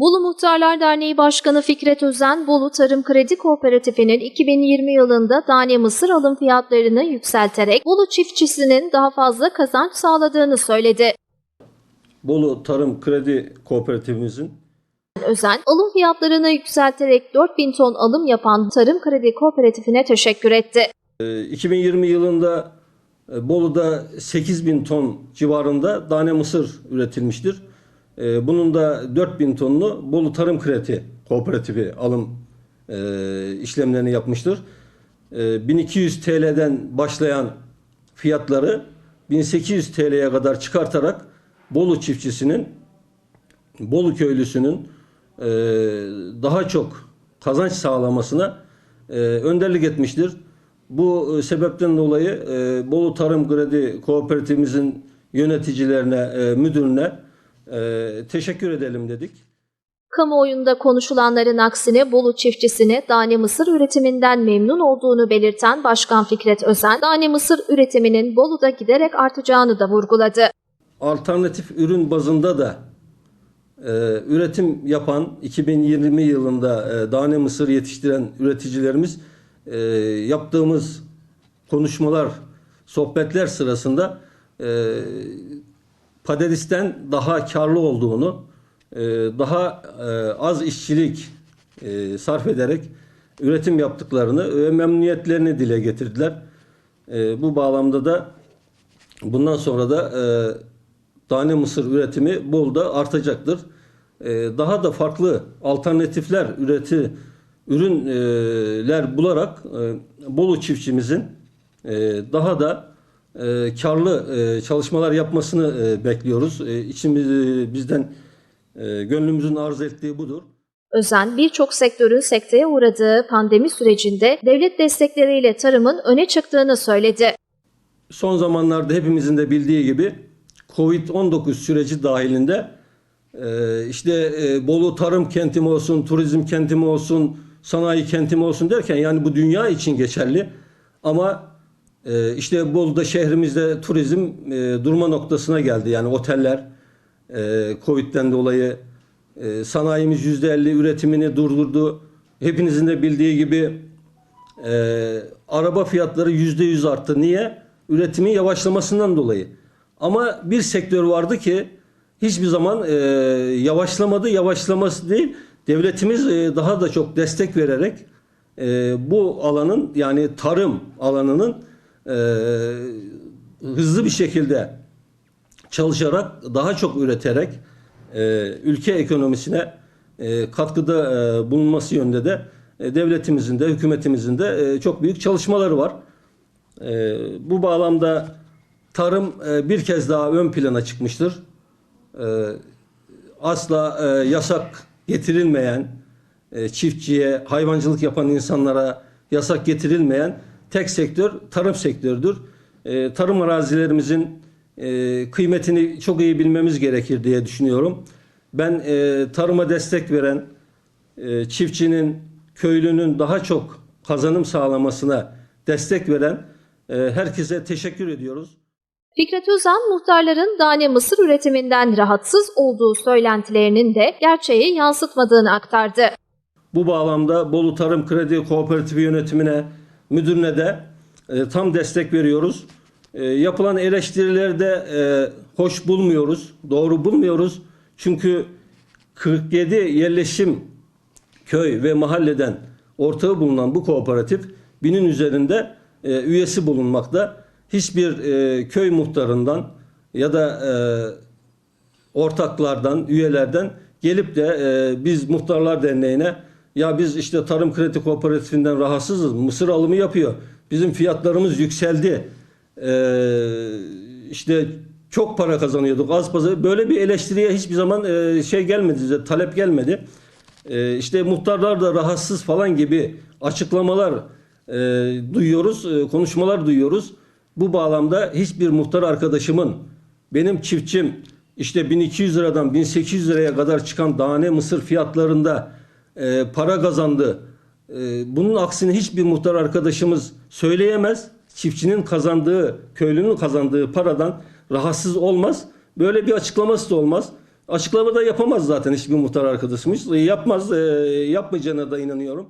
Bolu Muhtarlar Derneği Başkanı Fikret Özen, Bolu Tarım Kredi Kooperatifi'nin 2020 yılında tane mısır alım fiyatlarını yükselterek Bolu çiftçisinin daha fazla kazanç sağladığını söyledi. Bolu Tarım Kredi Kooperatifimizin Özen, alım fiyatlarını yükselterek 4000 ton alım yapan Tarım Kredi Kooperatifine teşekkür etti. e, 2020 yılında e, Bolu'da 8000 ton civarında tane mısır üretilmiştir. E, Bunun da 4000 tonunu Bolu Tarım Kredi Kooperatifi alım e, işlemlerini yapmıştır. E, 1200 TL'den başlayan fiyatları 1800 TL'ye kadar çıkartarak Bolu çiftçisinin Bolu köylüsünün e, daha çok kazanç sağlamasına e, önderlik etmiştir. Bu sebepten dolayı Bolu Tarım Kredi Kooperatifimizin yöneticilerine, e, müdürüne e, teşekkür edelim dedik. Kamuoyunda konuşulanların aksine Bolu çiftçisine tane mısır üretiminden memnun olduğunu belirten Başkan Fikret Özen, tane mısır üretiminin Bolu'da giderek artacağını da vurguladı. Alternatif ürün bazında da e, üretim yapan 2020 yılında e, tane mısır yetiştiren üreticilerimiz e, yaptığımız konuşmalar, sohbetler sırasında e, patatisten daha karlı olduğunu, e, daha e, az işçilik e, sarf ederek üretim yaptıklarını ve memnuniyetlerini dile getirdiler. E, bu bağlamda da bundan sonra da e, tane mısır üretimi Bolu'da artacaktır. Daha da farklı alternatifler üreti ürünler bularak Bolu çiftçimizin daha da e, karlı e, çalışmalar yapmasını e, bekliyoruz. E, içimiz e, bizden e, gönlümüzün arz ettiği budur. Özen, birçok sektörün sekteye uğradığı pandemi sürecinde devlet destekleriyle tarımın öne çıktığını söyledi. son zamanlarda hepimizin de bildiği gibi Covid-19 süreci dahilinde e, işte e, Bolu tarım kentim olsun, turizm kentim olsun, sanayi kentim olsun derken yani bu dünya için geçerli. Ama e, işte Bolu'da şehrimizde turizm e, durma noktasına geldi. Yani oteller e, Covid'den dolayı e, sanayimiz %50 üretimini durdurdu. Hepinizin de bildiği gibi araba fiyatları yüzde yüz arttı. Niye? Üretimin yavaşlamasından dolayı. Ama bir sektör vardı ki hiçbir zaman yavaşlamadı. Yavaşlaması değil, devletimiz daha da çok destek vererek bu alanın yani tarım alanının e, hızlı bir şekilde çalışarak daha çok üreterek e, ülke ekonomisine e, katkıda e, bulunması yönünde de e, devletimizin de hükümetimizin de e, çok büyük çalışmaları var. E, bu bağlamda tarım e, bir kez daha ön plana çıkmıştır. E, asla e, yasak getirilmeyen e, çiftçiye, hayvancılık yapan insanlara yasak getirilmeyen tek sektör tarım sektörüdür. E, tarım arazilerimizin e, kıymetini çok iyi bilmemiz gerekir diye düşünüyorum. Ben e, tarıma destek veren e, çiftçinin, köylünün daha çok kazanım sağlamasına destek veren e, herkese teşekkür ediyoruz. Fikret Özen, muhtarların tane mısır üretiminden rahatsız olduğu söylentilerinin de gerçeği yansıtmadığını aktardı. Bu bağlamda Bolu Tarım Kredi Kooperatifi yönetimine, müdürüne de e, tam destek veriyoruz. E, yapılan eleştirileri de e, hoş bulmuyoruz, doğru bulmuyoruz. Çünkü 47 yerleşim köy ve mahalleden ortağı bulunan bu kooperatif binin üzerinde e, üyesi bulunmakta. Hiçbir e, köy muhtarından ya da e, ortaklardan, üyelerden gelip de e, biz Muhtarlar Derneği'ne ya biz işte Tarım Kredi Kooperatifinden rahatsızız. Mısır alımı yapıyor. Bizim fiyatlarımız yükseldi. E, işte çok para kazanıyorduk. Az pazar böyle bir eleştiriye hiçbir zaman e, şey gelmedi, bize, talep gelmedi. E, işte muhtarlar da rahatsız falan gibi açıklamalar e, duyuyoruz, e, konuşmalar duyuyoruz. Bu bağlamda hiçbir muhtar arkadaşımın benim çiftçim işte 1200 liradan 1800 liraya kadar çıkan tane mısır fiyatlarında e, para kazandı. E, bunun aksine hiçbir muhtar arkadaşımız söyleyemez. Çiftçinin kazandığı, köylünün kazandığı paradan rahatsız olmaz. Böyle bir açıklaması da olmaz. Açıklama da yapamaz zaten hiçbir muhtar arkadaşımız. E, Yapmaz, e, yapmayacağına da inanıyorum.